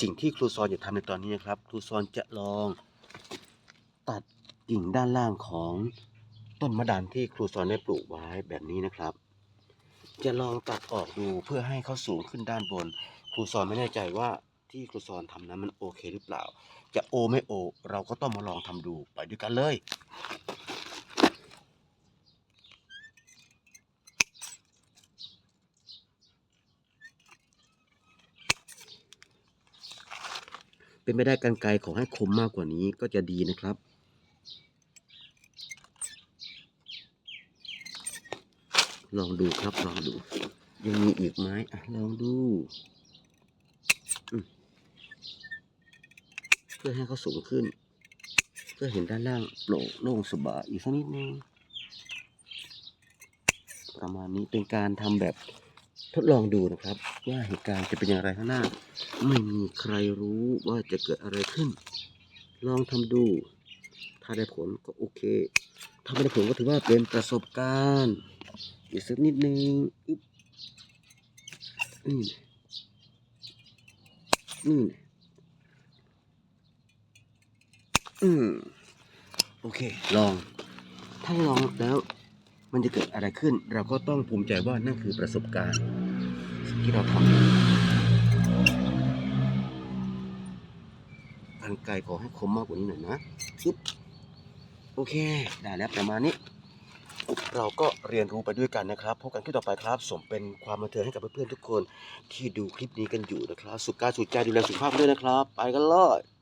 สิ่งที่ครูซอนจะทำในตอนนี้นะครับ ครูซอนจะลองตัดกิ่งด้านล่างของต้นมะดันที่ครูซอนได้ปลูกไว้แบบนี้นะครับ จะลองตัดออกดูเพื่อให้เขาสูงขึ้นด้านบน ครูซอนไม่แน่ใจว่าที่ครูซอนทำนั้นมันโอเคหรือเปล่า จะโอไม่โอ เราก็ต้องมาลองทำดูไปด้วยกันเลย เป็นไม่ได้กันไกลขอให้คมมากกว่านี้ก็จะดีนะครับ ลองดูครับลองดู ยังมีอีกไหมอะลองดู เพื่อให้เขาสูงขึ้น เพื่อเห็นด้านล่างโปร่งโล่งสบายอีกสักนิดนึงประมาณนี้เป็นการทำแบบ ทดลองดูนะครับ ว่าเหตุการณ์จะเป็นอย่างไรข้างหน้า ไม่มีใครรู้ว่าจะเกิดอะไรขึ้น ลองทำดู ถ้าได้ผลก็โอเค ถ้าไม่ได้ผลก็ถือว่าเป็นประสบการณ์อีกสักนิดนึงอึ๊บอืมอืมอืมโอเค ลอง ถ้าลองแล้วมันจะเกิดอะไรขึ้น เราก็ต้องภูมิใจว่านั่นคือประสบการณ์ ที่เราทำกันไกลขอให้คมมากกว่านี้หน่อยนะปึ๊บโอเค ได้แล้วประมาณนี้ เราก็เรียนรู้ไปด้วยกันนะครับพบกันคลิปต่อไปครับ สมเป็นความบันเทิงให้กับเพื่อนๆทุกคนที่ดูคลิปนี้กันอยู่นะครับ สุขกายสุขใจดูแลสุขภาพด้วยนะครับ ไปกันเลย